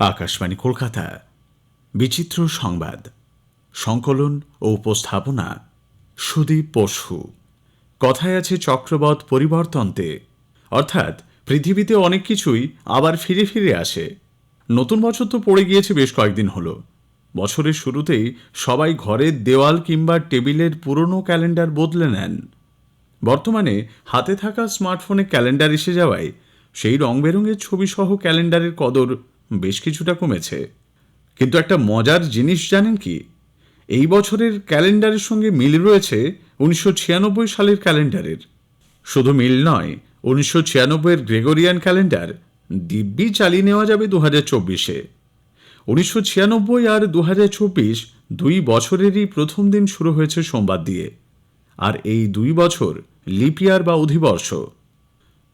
আকাশবাণী কলকাতা। বিচিত্র সংবাদ, সংকলন ও উপস্থাপনা সুদীপ পশু কথায় আছে চক্রবৎ পরিবর্তনতে। অর্থাৎ পৃথিবীতে অনেক কিছুই আবার ফিরে ফিরে আসে। নতুন বছর তো পড়ে গিয়েছে বেশ কয়েকদিন হলো। বছরের শুরুতেই সবাই ঘরের দেওয়াল কিংবা টেবিলের পুরনো ক্যালেন্ডার বদলে নেন। বর্তমানে হাতে থাকা স্মার্টফোনে ক্যালেন্ডার এসে যাওয়ায় সেই রং বেরঙের ছবিসহ ক্যালেন্ডারের কদর বেশ কিছুটা কমেছে। কিন্তু একটা মজার জিনিস জানেন কি? এই বছরের ক্যালেন্ডারের সঙ্গে মিল রয়েছে উনিশশো ছিয়ানব্বই সালের ক্যালেন্ডারের। শুধু মিল নয়, উনিশশো ছিয়ানব্বইয়ের গ্রেগরিয়ান ক্যালেন্ডার দিব্যি চালিয়ে নেওয়া যাবে দু হাজার চব্বিশে। উনিশশো ছিয়ানব্বই আর দু চব্বিশ দুই বছরেরই প্রথম দিন শুরু হয়েছে সোমবার দিয়ে। আর এই দুই বছর লিপিয়ার বা অধিবর্ষ।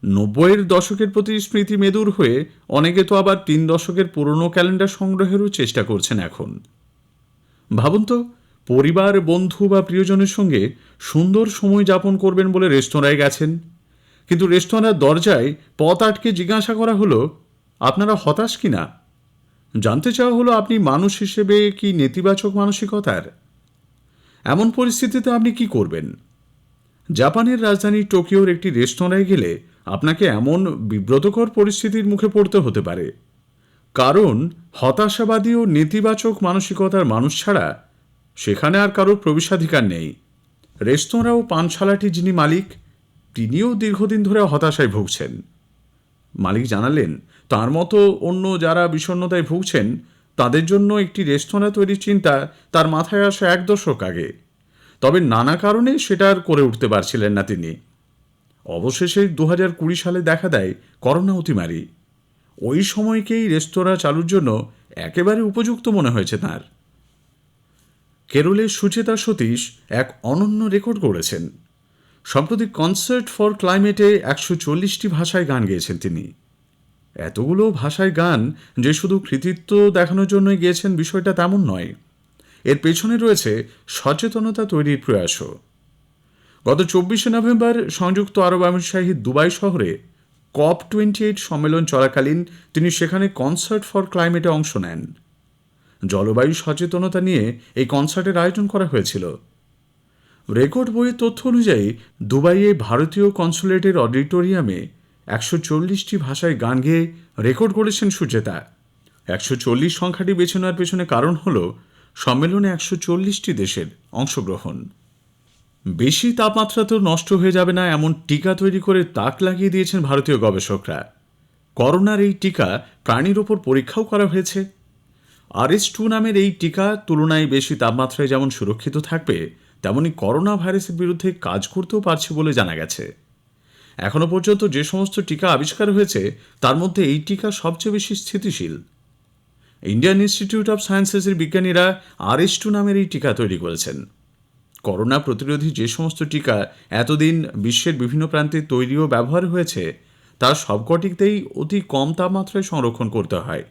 নব্বইয়ের দশকের প্রতি স্মৃতি মেদুর হয়ে অনেকে তো আবার তিন দশকের পুরনো ক্যালেন্ডার সংগ্রহেরও চেষ্টা করছেন এখন। ভাবুন তো, পরিবার, বন্ধু বা প্রিয়জনের সঙ্গে সুন্দর সময় যাপন করবেন বলে রেস্তোরাঁয় গেছেন। কিন্তু রেস্তোরাঁর দরজায় পথ আটকে জিজ্ঞাসা করা হলো, আপনারা হতাশ কি না? জানতে চাওয়া হলো আপনি মানুষ হিসেবে কি নেতিবাচক মানসিকতার? এমন পরিস্থিতিতে আপনি কি করবেন? জাপানের রাজধানী টোকিওর একটি রেস্তোরাঁয় গেলে আপনাকে এমন বিব্রতকর পরিস্থিতির মুখে পড়তে হতে পারে। কারণ হতাশাবাদী ও নেতিবাচক মানসিকতার মানুষ ছাড়া সেখানে আর কারোর প্রবেশাধিকার নেই। রেস্তোরাঁ ও পানশালাটি যিনি মালিক, তিনিও দীর্ঘদিন ধরে হতাশায় ভুগছেন। মালিক জানালেন, তার মতো অন্য যারা বিষণ্ণতায় ভুগছেন, তাদের জন্য একটি রেস্তোরাঁ তৈরির চিন্তা তার মাথায় আসা এক দশক আগে। তবে নানা কারণে সেটা আর করে উঠতে পারছিলেন না তিনি। অবশেষে দু হাজার কুড়ি সালে দেখা দেয় করোনা অতিমারি। ওই সময়কেই রেস্তোরাঁ চালুর জন্য একেবারে উপযুক্ত মনে হয়েছে তার। কেরলের সুচেতা সতীশ এক অনন্য রেকর্ড করেছেন সম্প্রতি কনসার্ট ফর ক্লাইমেটে একশো চল্লিশটি ভাষায় গান গেয়েছেন তিনি। এতগুলো ভাষায় গান যে শুধু কৃতিত্ব দেখানোর জন্যই গিয়েছেন বিষয়টা তেমন নয়। এর পেছনে রয়েছে সচেতনতা তৈরির প্রয়াসও। গত চব্বিশে নভেম্বর সংযুক্ত আরব আমিরশাহী দুবাই শহরে কপ টোয়েন্টি এইট সম্মেলন চলাকালীন তিনি সেখানে কনসার্ট ফর ক্লাইমেটে অংশ নেন। জলবায়ু সচেতনতা নিয়ে এই কনসার্টের আয়োজন করা হয়েছিল। রেকর্ড বইয়ের তথ্য অনুযায়ী, দুবাইয়ে ভারতীয় কনসুলেটের অডিটোরিয়ামে একশো চল্লিশটি ভাষায় গান গেয়ে রেকর্ড করেছেন সুচেতা। একশো চল্লিশ সংখ্যাটি বেছে নেওয়ার পেছনে কারণ হল সম্মেলনে একশো চল্লিশটি দেশের অংশগ্রহণ। বেশি তাপমাত্রা তো নষ্ট হয়ে যাবে না এমন টিকা তৈরি করে তাক লাগিয়ে দিয়েছেন ভারতীয় গবেষকরা। করোনার এই টিকা প্রাণীর ওপর পরীক্ষাও করা হয়েছে। আর এস টু নামের এই টিকা তুলনায় বেশি তাপমাত্রায় যেমন সুরক্ষিত থাকবে, তেমনি করোনা ভাইরাসের বিরুদ্ধে কাজ করতেও পারছে বলে জানা গেছে। এখনও পর্যন্ত যে সমস্ত টিকা আবিষ্কার হয়েছে, তার মধ্যে এই টিকা সবচেয়ে বেশি স্থিতিশীল। ইন্ডিয়ান ইনস্টিটিউট অফ সায়েন্সেসের বিজ্ঞানীরা আর এস টু নামের এই টিকা তৈরি করেছেন। করোনা প্রতিরোধী যে সমস্ত টিকা এতদিন বিশ্বের বিভিন্ন প্রান্তে তৈরি ও ব্যবহার হয়েছে, তার সবকটিতেই অতি কম তাপমাত্রায় সংরক্ষণ করতে হয়।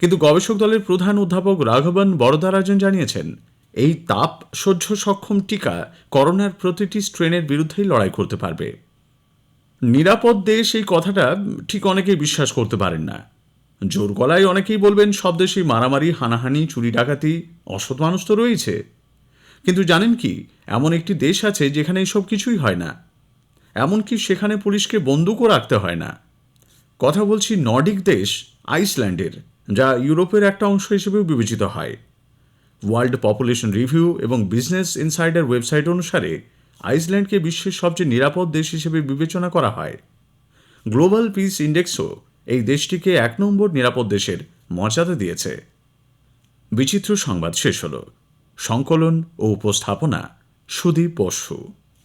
কিন্তু গবেষক দলের প্রধান অধ্যাপক রাঘবন বড়দারাজন জানিয়েছেন, এই তাপ সহ্য সক্ষম টিকা করোনার প্রতিটি স্ট্রেনের বিরুদ্ধেই লড়াই করতে পারবে। নিরাপদ দেশ এই কথাটা ঠিক অনেকেই বিশ্বাস করতে পারেন না। জোর গলায় অনেকেই বলবেন, সব দেশেই মারামারি, হানাহানি, চুরি, ডাকাতি, অসৎ মানুষ তো রয়েছে। কিন্তু জানেন কি, এমন একটি দেশ আছে যেখানে এসব কিছুই হয় না। এমনকি সেখানে পুলিশকে বন্দুকও রাখতে হয় না। কথা বলছি নর্ডিক দেশ, আইসল্যান্ডের, যা ইউরোপের একটা অংশ হিসেবেও বিবেচিত হয়। ওয়ার্ল্ড পপুলেশন রিভিউ এবং বিজনেস ইনসাইডার ওয়েবসাইট অনুসারে আইসল্যান্ডকে বিশ্বের সবচেয়ে নিরাপদ দেশ হিসেবে বিবেচনা করা হয়। গ্লোবাল পিস ইন্ডেক্সও এই দেশটিকে এক নম্বর নিরাপদ দেশের মর্যাদা দিয়েছে। বিচিত্র সংবাদ শেষ হল। সংকলন ও উপস্থাপনা সুদীপ বসু।